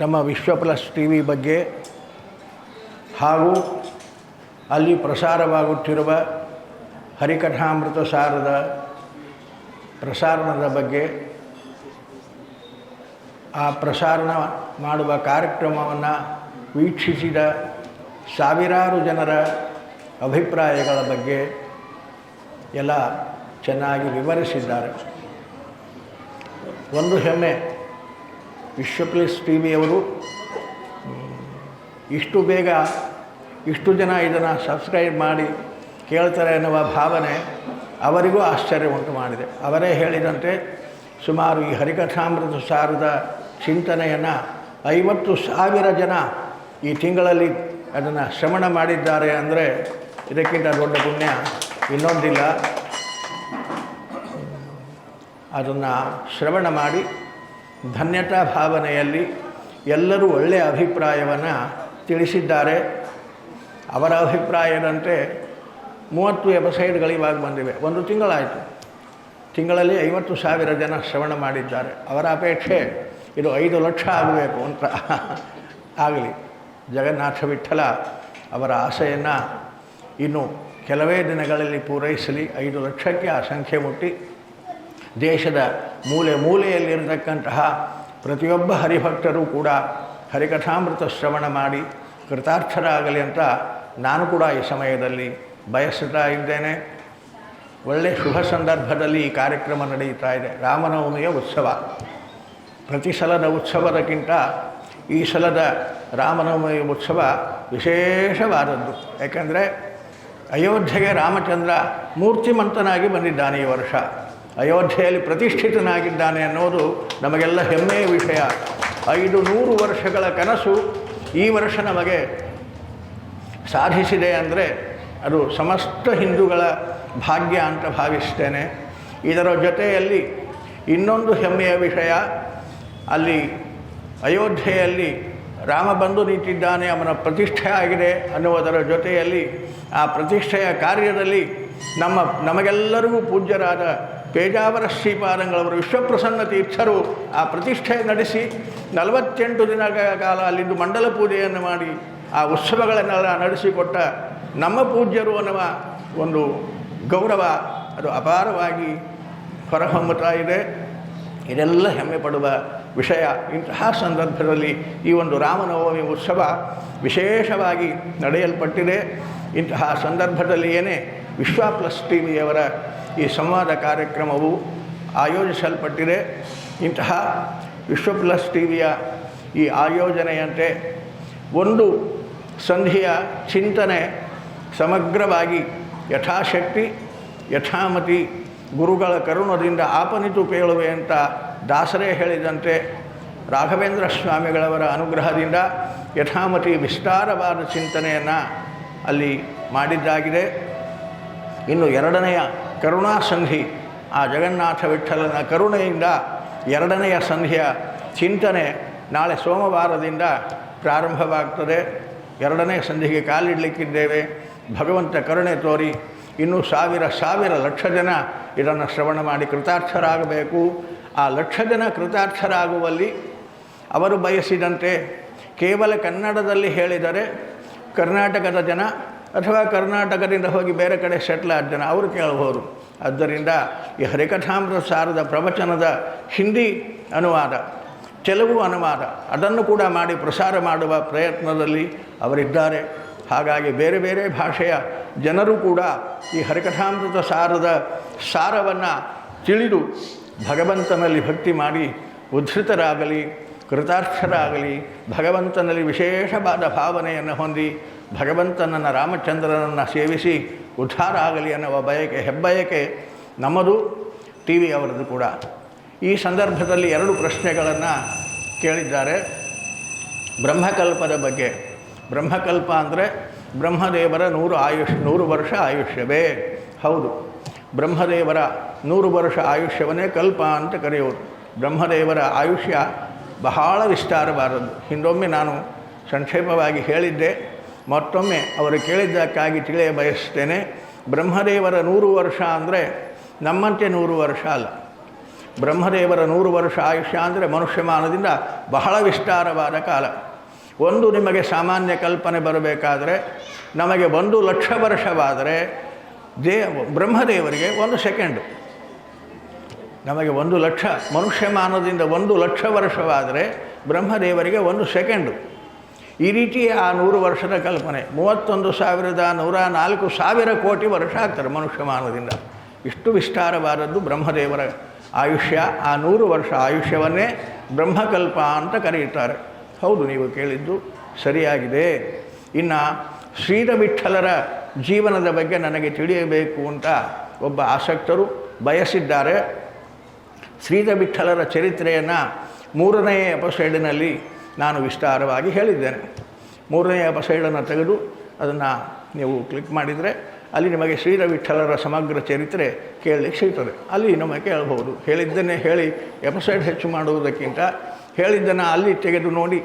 ನಮ್ಮ ವಿಶ್ವ plus T V ಬಗ್ಗೆ ಹಾಗೂ ಅಲ್ಲಿ ಪ್ರಸಾರವಾಗುತ್ತಿರುವ ಹರಿಕಥಾಮೃತ ಸಾರದ ಪ್ರಸಾರಣದ ಬಗ್ಗೆ ಆ ಪ್ರಸಾರಣ ಮಾಡುವ ಕಾರ್ಯಕ್ರಮವನ್ನು ವೀಕ್ಷಿಸಿದ ಸಾವಿರಾರು ಜನರ ಅಭಿಪ್ರಾಯಗಳ ಬಗ್ಗೆ ಎಲ್ಲ ಚೆನ್ನಾಗಿ ವಿವರಿಸಿದ್ದಾರೆ. ಒಂದು ಹೆಮ್ಮೆ ವಿಶ್ವ ಟಿವಿಯವರು ಟಿ ವಿಯವರು ಇಷ್ಟು ಬೇಗ ಇಷ್ಟು ಜನ ಇದನ್ನು ಸಬ್ಸ್ಕ್ರೈಬ್ ಮಾಡಿ ಕೇಳ್ತಾರೆ ಎನ್ನುವ ಭಾವನೆ ಅವರಿಗೂ ಆಶ್ಚರ್ಯ ಉಂಟು ಮಾಡಿದೆ. ಅವರೇ ಹೇಳಿದಂತೆ ಸುಮಾರು ಈ ಹರಿಕಥಾಮೃತ ಸಾರದ ಚಿಂತನೆಯನ್ನು ಐವತ್ತು ಸಾವಿರ ಜನ ಈ ತಿಂಗಳಲ್ಲಿ ಅದನ್ನು ಶ್ರವಣ ಮಾಡಿದ್ದಾರೆ ಅಂದರೆ ಇದಕ್ಕಿಂತ ದೊಡ್ಡ ಪುಣ್ಯ ಇನ್ನೊಂದಿಲ್ಲ. ಅದನ್ನು ಶ್ರವಣ ಮಾಡಿ ಧನ್ಯತಾ ಭಾವನೆಯಲ್ಲಿ ಎಲ್ಲರೂ ಒಳ್ಳೆಯ ಅಭಿಪ್ರಾಯವನ್ನು ತಿಳಿಸಿದ್ದಾರೆ. ಅವರ ಅಭಿಪ್ರಾಯದಂತೆ ಮೂವತ್ತು ವೆಬ್ಸೈಟ್ಗಳು ಇವಾಗ ಬಂದಿವೆ. ಒಂದು ತಿಂಗಳಾಯಿತು. ತಿಂಗಳಲ್ಲಿ ಐವತ್ತು ಸಾವಿರ ಜನ ಶ್ರವಣ ಮಾಡಿದ್ದಾರೆ. ಅವರ ಅಪೇಕ್ಷೆ, ಇದು ಐದು ಲಕ್ಷ ಆಗಬೇಕು ಅಂತ ಆಗಲಿ. ಜಗನ್ನಾಥ ವಿಠಲ ಅವರ ಆಸೆಯನ್ನು ಇನ್ನು ಕೆಲವೇ ದಿನಗಳಲ್ಲಿ ಪೂರೈಸಲಿ. ಐದು ಲಕ್ಷಕ್ಕೆ ಆ ಸಂಖ್ಯೆ ಮುಟ್ಟಿ. ದೇಶದ ಮೂಲೆ ಮೂಲೆಯಲ್ಲಿರತಕ್ಕಂತಹ ಪ್ರತಿಯೊಬ್ಬ ಹರಿಭಕ್ತರು ಕೂಡ ಹರಿಕಥಾಮೃತ ಶ್ರವಣ ಮಾಡಿ ಕೃತಾರ್ಥರಾಗಲಿ ಅಂತ ನಾನು ಕೂಡ ಈ ಸಮಯದಲ್ಲಿ ಬಯಸುತ್ತಾ ಇದ್ದೇನೆ. ಒಳ್ಳೆಯ ಶುಭ ಸಂದರ್ಭದಲ್ಲಿ ಈ ಕಾರ್ಯಕ್ರಮ ನಡೆಯುತ್ತಾ ಇದೆ. ರಾಮನವಮಿಯ ಉತ್ಸವ. ಪ್ರತಿ ಸಲದ ಉತ್ಸವದಕ್ಕಿಂತ ಈ ಸಲದ ರಾಮನವಮಿಯ ಉತ್ಸವ ವಿಶೇಷವಾದದ್ದು. ಯಾಕೆಂದರೆ ಅಯೋಧ್ಯೆಗೆ ರಾಮಚಂದ್ರ ಮೂರ್ತಿಮಂತನಾಗಿ ಬಂದಿದ್ದಾನೆ ಈ ವರ್ಷ. ಅಯೋಧ್ಯೆಯಲ್ಲಿ ಪ್ರತಿಷ್ಠಿತನಾಗಿದ್ದಾನೆ ಅನ್ನೋದು ನಮಗೆಲ್ಲ ಹೆಮ್ಮೆಯ ವಿಷಯ. ಐದು ನೂರು ವರ್ಷಗಳ ಕನಸು ಈ ವರ್ಷ ನಮಗೆ ಸಾಧಿಸಿದೆ ಅಂದರೆ ಅದು ಸಮಸ್ತ ಹಿಂದೂಗಳ ಭಾಗ್ಯ ಅಂತ ಭಾವಿಸ್ತೇನೆ. ಇದರ ಜೊತೆಯಲ್ಲಿ ಇನ್ನೊಂದು ಹೆಮ್ಮೆಯ ವಿಷಯ, ಅಲ್ಲಿ ಅಯೋಧ್ಯೆಯಲ್ಲಿ ರಾಮ ಬಂದು ನಿಂತಿದ್ದಾನೆ, ಅವನ ಪ್ರತಿಷ್ಠೆ ಆಗಿದೆ ಅನ್ನುವುದರ ಜೊತೆಯಲ್ಲಿ ಆ ಪ್ರತಿಷ್ಠೆಯ ಕಾರ್ಯದಲ್ಲಿ ನಮ್ಮ ನಮಗೆಲ್ಲರಿಗೂ ಪೂಜ್ಯರಾದ ಪೇಜಾವರ ಶ್ರೀಪಾದಂಗಳವರು ವಿಶ್ವಪ್ರಸನ್ನ ತೀರ್ಥರು ಆ ಪ್ರತಿಷ್ಠೆ ನಡೆಸಿ ನಲವತ್ತೆಂಟು ದಿನಗಳ ಕಾಲ ಅಲ್ಲಿಂದು ಮಂಡಲ ಪೂಜೆಯನ್ನು ಮಾಡಿ ಆ ಉತ್ಸವಗಳನ್ನೆಲ್ಲ ನಡೆಸಿಕೊಟ್ಟ ನಮ್ಮ ಪೂಜ್ಯರು ಅನ್ನುವ ಒಂದು ಗೌರವ ಅದು ಅಪಾರವಾಗಿ ಹೊರಹೊಮ್ಮುತ್ತಾ ಇದೆ. ಇದೆಲ್ಲ ಹೆಮ್ಮೆ ಪಡುವ ವಿಷಯ. ಇಂತಹ ಸಂದರ್ಭದಲ್ಲಿ ಈ ಒಂದು ರಾಮನವಮಿ ಉತ್ಸವ ವಿಶೇಷವಾಗಿ ನಡೆಯಲ್ಪಟ್ಟಿದೆ. ಇಂತಹ ಸಂದರ್ಭದಲ್ಲಿ ವಿಶ್ವ ಪ್ಲಸ್ ಟಿ ವಿಯವರ ಈ ಸಂವಾದ ಕಾರ್ಯಕ್ರಮವು ಆಯೋಜಿಸಲ್ಪಟ್ಟಿದೆ. ಇಂತಹ ವಿಶ್ವ ಪ್ಲಸ್ ಟಿ ವಿಯ ಈ ಆಯೋಜನೆಯಂತೆ ಒಂದು ಸಂಧಿಯ ಚಿಂತನೆ ಸಮಗ್ರವಾಗಿ ಯಥಾಶಕ್ತಿ, ಯಥಾಮತಿ ಗುರುಗಳ ಕರುಣದಿಂದ ಆಪನಿತು ಪೇಳುವೆ ಅಂತ ದಾಸರೇ ಹೇಳಿದಂತೆ ರಾಘವೇಂದ್ರ ಸ್ವಾಮಿಗಳವರ ಅನುಗ್ರಹದಿಂದ ಯಥಾಮತಿ ವಿಸ್ತಾರವಾದ ಚಿಂತನೆಯನ್ನು ಅಲ್ಲಿ ಮಾಡಿದ್ದಾಗಿದೆ. ಇನ್ನು ಎರಡನೆಯ ಕರುಣಾ ಸಂಧಿ, ಆ ಜಗನ್ನಾಥ ವಿಠಲನ ಕರುಣೆಯಿಂದ ಎರಡನೆಯ ಸಂಧಿಯ ಚಿಂತನೆ ನಾಳೆ ಸೋಮವಾರದಿಂದ ಪ್ರಾರಂಭವಾಗ್ತದೆ. ಎರಡನೇ ಸಂಧಿಗೆ ಕಾಲಿಡಲಿಕ್ಕಿದ್ದೇವೆ. ಭಗವಂತ ಕರುಣೆ ತೋರಿ, ಇನ್ನೂ ಸಾವಿರ ಸಾವಿರ ಲಕ್ಷ ಜನ ಇದನ್ನು ಶ್ರವಣ ಮಾಡಿ ಕೃತಾರ್ಥರಾಗಬೇಕು. ಆ ಲಕ್ಷ ಜನ ಕೃತಾರ್ಥರಾಗುವಲ್ಲಿ ಅವರು ಬಯಸಿದಂತೆ ಕೇವಲ ಕನ್ನಡದಲ್ಲಿ ಹೇಳಿದರೆ ಕರ್ನಾಟಕದ ಜನ ಅಥವಾ ಕರ್ನಾಟಕದಿಂದ ಹೋಗಿ ಬೇರೆ ಕಡೆ ಸೆಟ್ಲ್ ಆದ ಜನ ಅವರು ಕೇಳಬಹುದು. ಆದ್ದರಿಂದ ಈ ಹರಿಕಥಾಮೃತ ಸಾರದ ಪ್ರವಚನದ ಹಿಂದಿ ಅನುವಾದ, ತೆಲುಗು ಅನುವಾದ, ಅದನ್ನು ಕೂಡ ಮಾಡಿ ಪ್ರಸಾರ ಮಾಡುವ ಪ್ರಯತ್ನದಲ್ಲಿ ಅವರಿದ್ದಾರೆ. ಹಾಗಾಗಿ ಬೇರೆ ಬೇರೆ ಭಾಷೆಯ ಜನರು ಕೂಡ ಈ ಹರಿಕಥಾಮೃತ ಸಾರದ ಸಾರವನ್ನು ತಿಳಿದು ಭಗವಂತನಲ್ಲಿ ಭಕ್ತಿ ಮಾಡಿ ಉದ್ಧತರಾಗಲಿ, ಕೃತಾರ್ಥರಾಗಲಿ, ಭಗವಂತನಲ್ಲಿ ವಿಶೇಷವಾದ ಭಾವನೆಯನ್ನು ಹೊಂದಿ ಭಗವಂತನನ್ನು ರಾಮಚಂದ್ರನನ್ನು ಸೇವಿಸಿ ಉದ್ಧಾರ ಆಗಲಿ ಅನ್ನುವ ಬಯಕೆ, ಹೆಬ್ಬಯಕೆ ನಮ್ಮದು ಟಿ ವಿ ಅವರದ್ದು ಕೂಡ. ಈ ಸಂದರ್ಭದಲ್ಲಿ ಎರಡು ಪ್ರಶ್ನೆಗಳನ್ನು ಕೇಳಿದ್ದಾರೆ. ಬ್ರಹ್ಮಕಲ್ಪದ ಬಗ್ಗೆ. ಬ್ರಹ್ಮಕಲ್ಪ ಅಂದರೆ ಬ್ರಹ್ಮದೇವರ ನೂರು ಆಯುಷ್, ನೂರು ವರ್ಷ ಆಯುಷ್ಯವೇ. ಹೌದು. ಬ್ರಹ್ಮದೇವರ ನೂರು ವರ್ಷ ಆಯುಷ್ಯವನ್ನೇ ಕಲ್ಪ ಅಂತ ಕರೆಯೋದು ಬ್ರಹ್ಮದೇವರ ಆಯುಷ್ಯ ಬಹಳ ವಿಸ್ತಾರವಾದದ್ದು. ಹಿಂದೊಮ್ಮೆ ನಾನು ಸಂಕ್ಷೇಪವಾಗಿ ಹೇಳಿದ್ದೆ. ಮತ್ತೊಮ್ಮೆ ಅವರು ಕೇಳಿದ್ದಕ್ಕಾಗಿ ತಿಳಿಯ ಬಯಸ್ತೇನೆ ಬ್ರಹ್ಮದೇವರ ನೂರು ವರ್ಷ ಅಂದರೆ ನಮ್ಮಂತೆ ನೂರು ವರ್ಷ ಅಲ್ಲ. ಬ್ರಹ್ಮದೇವರ ನೂರು ವರ್ಷ ಆಯುಷ್ಯ ಅಂದರೆ ಮನುಷ್ಯಮಾನದಿಂದ ಬಹಳ ವಿಸ್ತಾರವಾದ ಕಾಲ. ಒಂದು ನಿಮಗೆ ಸಾಮಾನ್ಯ ಕಲ್ಪನೆ ಬರಬೇಕಾದರೆ, ನಮಗೆ ಒಂದು ಲಕ್ಷ ವರ್ಷವಾದರೆ ದೇ, ಬ್ರಹ್ಮದೇವರಿಗೆ ಒಂದು ಸೆಕೆಂಡು. ನಮಗೆ ಒಂದು ಲಕ್ಷ ಮನುಷ್ಯಮಾನದಿಂದ ಒಂದು ಲಕ್ಷ ವರ್ಷವಾದರೆ ಬ್ರಹ್ಮದೇವರಿಗೆ ಒಂದು ಸೆಕೆಂಡು. ಈ ರೀತಿ ಆ ನೂರು ವರ್ಷದ ಕಲ್ಪನೆ. ಮೂವತ್ತೊಂದು ಸಾವಿರದ ನೂರ ನಾಲ್ಕು ಸಾವಿರ ಕೋಟಿ ವರ್ಷ ಆಗ್ತಾರೆ ಮನುಷ್ಯಮಾನದಿಂದ ಇಷ್ಟು ವಿಸ್ತಾರವಾದದ್ದು ಬ್ರಹ್ಮದೇವರ ಆಯುಷ್ಯ. ಆ ನೂರು ವರ್ಷ ಆಯುಷ್ಯವನ್ನೇ ಬ್ರಹ್ಮಕಲ್ಪ ಅಂತ ಕರೆಯುತ್ತಾರೆ. ಹೌದು, ನೀವು ಕೇಳಿದ್ದು ಸರಿಯಾಗಿದೆ. ಇನ್ನು ಶ್ರೀರ ವಿಠಲರ ಜೀವನದ ಬಗ್ಗೆ ನನಗೆ ತಿಳಿಯಬೇಕು ಅಂತ ಒಬ್ಬ ಆಸಕ್ತರು ಬಯಸಿದ್ದಾರೆ. ಶ್ರೀಧ ವಿಠಲರ ಚರಿತ್ರೆಯನ್ನು ಮೂರನೇ ಎಪಿಸೈಡಿನಲ್ಲಿ ನಾನು ವಿಸ್ತಾರವಾಗಿ ಹೇಳಿದ್ದೇನೆ. ಮೂರನೇ ಬಸೈಡನ್ನು ತೆಗೆದು ಅದನ್ನು ನೀವು ಕ್ಲಿಕ್ ಮಾಡಿದರೆ ಅಲ್ಲಿ ನಿಮಗೆ ಶ್ರೀರವಿಠಲರ ಸಮಗ್ರ ಚರಿತ್ರೆ ಕೇಳಲಿಕ್ಕೆ ಸಿಗ್ತದೆ. ಅಲ್ಲಿ ನಮಗೆ ಕೇಳಬಹುದು. ಹೇಳಿದ್ದನ್ನೇ ಹೇಳಿ ಎಪಿಸೈಡ್ ಹೆಚ್ಚು ಮಾಡುವುದಕ್ಕಿಂತ ಹೇಳಿದ್ದನ್ನು ಅಲ್ಲಿ ತೆಗೆದು ನೋಡಿ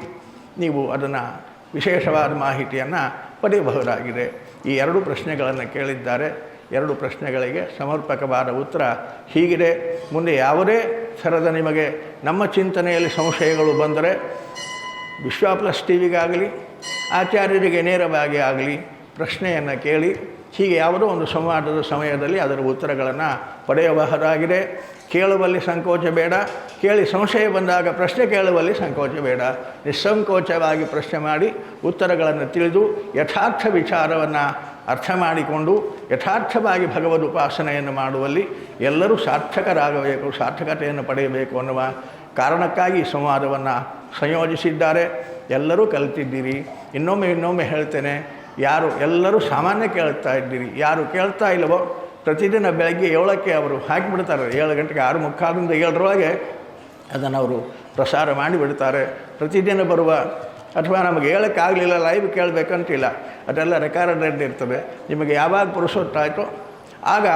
ನೀವು ಅದನ್ನು ವಿಶೇಷವಾದ ಮಾಹಿತಿಯನ್ನು ಪಡೆಯಬಹುದಾಗಿದೆ. ಈ ಎರಡು ಪ್ರಶ್ನೆಗಳನ್ನು ಕೇಳಿದ್ದಾರೆ. ಎರಡು ಪ್ರಶ್ನೆಗಳಿಗೆ ಸಮರ್ಪಕವಾದ ಉತ್ತರ ಹೀಗಿದೆ. ಮುಂದೆ ಯಾವುದೇ ಥರದ ನಿಮಗೆ ನಮ್ಮ ಚಿಂತನೆಯಲ್ಲಿ ಸಂಶಯಗಳು ಬಂದರೆ ವಿಶ್ವ ಪ್ಲಸ್ ಟಿ ಆಚಾರ್ಯರಿಗೆ ನೇರವಾಗಿ ಆಗಲಿ ಪ್ರಶ್ನೆಯನ್ನು ಕೇಳಿ, ಹೀಗೆ ಯಾವುದೋ ಒಂದು ಸಂವಾದದ ಸಮಯದಲ್ಲಿ ಅದರ ಉತ್ತರಗಳನ್ನು ಪಡೆಯಬಹುದಾಗಿದೆ. ಕೇಳುವಲ್ಲಿ ಸಂಕೋಚ ಬೇಡ, ಕೇಳಿ ಸಂಶಯ ಬಂದಾಗ ಪ್ರಶ್ನೆ ಕೇಳುವಲ್ಲಿ ಸಂಕೋಚ ಬೇಡ. ನಿಸ್ಸಂಕೋಚವಾಗಿ ಪ್ರಶ್ನೆ ಮಾಡಿ ಉತ್ತರಗಳನ್ನು ತಿಳಿದು ಯಥಾರ್ಥ ವಿಚಾರವನ್ನು ಅರ್ಥ ಮಾಡಿಕೊಂಡು, ಯಥಾರ್ಥವಾಗಿ ಭಗವದ್ ಉಪಾಸನೆಯನ್ನು ಮಾಡುವಲ್ಲಿ ಎಲ್ಲರೂ ಸಾರ್ಥಕರಾಗಬೇಕು, ಸಾರ್ಥಕತೆಯನ್ನು ಪಡೆಯಬೇಕು ಅನ್ನುವ ಕಾರಣಕ್ಕಾಗಿ ಸಂವಾದವನ್ನು ಸಂಯೋಜಿಸಿದ್ದಾರೆ. ಎಲ್ಲರೂ ಕಲಿತಿದ್ದೀರಿ. ಇನ್ನೊಮ್ಮೆ ಇನ್ನೊಮ್ಮೆ ಹೇಳ್ತೇನೆ, ಯಾರು ಎಲ್ಲರೂ ಸಾಮಾನ್ಯ ಕೇಳ್ತಾ ಇದ್ದೀರಿ. ಯಾರು ಕೇಳ್ತಾ ಇಲ್ಲವೋ ಪ್ರತಿದಿನ ಬೆಳಗ್ಗೆ ಏಳಕ್ಕೆ ಅವರು ಹಾಕಿಬಿಡ್ತಾರೆ. ಏಳು ಗಂಟೆಗೆ ಆರು ಮುಕ್ಕಾಲಿಂದ ಏಳರೊಳಗೆ ಅದನ್ನು ಅವರು ಪ್ರಸಾರ ಮಾಡಿಬಿಡ್ತಾರೆ. ಪ್ರತಿದಿನ ಬರುವ, ಅಥವಾ ನಮಗೆ ಹೇಳೋಕ್ಕಾಗಲಿಲ್ಲ ಲೈವ್ ಕೇಳಬೇಕಂತಿಲ್ಲ, ಅದೆಲ್ಲ ರೆಕಾರ್ಡ್ ಇರ್ತವೆ ನಿಮಗೆ ಯಾವಾಗ ಪುರುಷೊತ್ತಾಯಿತೋ ಆಗ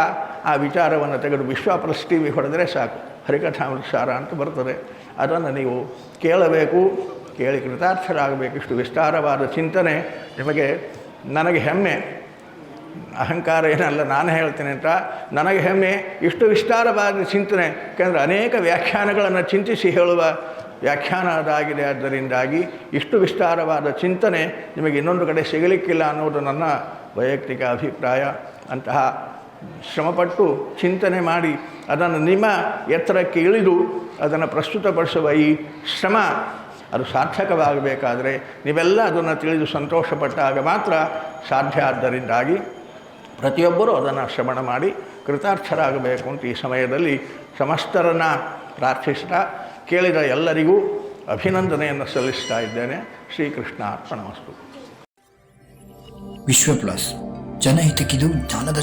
ಆ ವಿಚಾರವನ್ನು ತೆಗೆದು ವಿಶ್ವ ಪ್ರಸ್ ಟಿ ವಿ ಹೊಡೆದರೆ ಸಾಕು. ಹರಿಕಥಾಮೃತಸಾರ ಅಂತ ಬರ್ತದೆ. ಅದನ್ನು ನೀವು ಕೇಳಬೇಕು, ಕೇಳಿ ಕೃತಾರ್ಥರಾಗಬೇಕು ಇಷ್ಟು ವಿಸ್ತಾರವಾದ ಚಿಂತನೆ ನಿಮಗೆ, ನನಗೆ ಹೆಮ್ಮೆ. ಅಹಂಕಾರ ಏನಲ್ಲ, ನಾನು ಹೇಳ್ತೇನೆ ಅಂತ. ನನಗೆ ಹೆಮ್ಮೆ, ಇಷ್ಟು ವಿಸ್ತಾರವಾದ ಚಿಂತನೆ. ಯಾಕೆಂದರೆ ಅನೇಕ ವ್ಯಾಖ್ಯಾನಗಳನ್ನು ಚಿಂತಿಸಿ ಹೇಳುವ ವ್ಯಾಖ್ಯಾನ ಅದಾಗಿದೆ. ಆದ್ದರಿಂದಾಗಿ ಇಷ್ಟು ವಿಸ್ತಾರವಾದ ಚಿಂತನೆ ನಿಮಗೆ ಇನ್ನೊಂದು ಕಡೆ ಸಿಗಲಿಕ್ಕಿಲ್ಲ ಅನ್ನೋದು ನನ್ನ ವೈಯಕ್ತಿಕ ಅಭಿಪ್ರಾಯ. ಅಂತಹ ಶ್ರಮಪಟ್ಟು ಚಿಂತನೆ ಮಾಡಿ ಅದನ್ನು ನಿಮ್ಮ ಎತ್ತರಕ್ಕೆ ಇಳಿದು ಅದನ್ನು ಪ್ರಸ್ತುತಪಡಿಸುವ ಈ ಶ್ರಮ ಅದು ಸಾರ್ಥಕವಾಗಬೇಕಾದರೆ ನೀವೆಲ್ಲ ಅದನ್ನು ತಿಳಿದು ಸಂತೋಷಪಟ್ಟಾಗ ಮಾತ್ರ ಸಾಧ್ಯ. ಆದ್ದರಿಂದಾಗಿ ಪ್ರತಿಯೊಬ್ಬರೂ ಅದನ್ನು ಶ್ರವಣ ಮಾಡಿ ಕೃತಾರ್ಥರಾಗಬೇಕು ಅಂತ ಈ ಸಮಯದಲ್ಲಿ ಸಮಸ್ತರನ್ನು ಪ್ರಾರ್ಥಿಸ್ತಾ ಕೇಳಿದ ಎಲ್ಲರಿಗೂ ಅಭಿನಂದನೆಯನ್ನು ಸಲ್ಲಿಸ್ತಾ ಇದ್ದೇನೆ. ಶ್ರೀಕೃಷ್ಣ ಅರ್ಪಣಮಸ್ತು ವಿಶ್ವ ಪ್ಲಸ್ ಜನಹಿತಕ್ಕಿದು ಜ್ಞಾನದ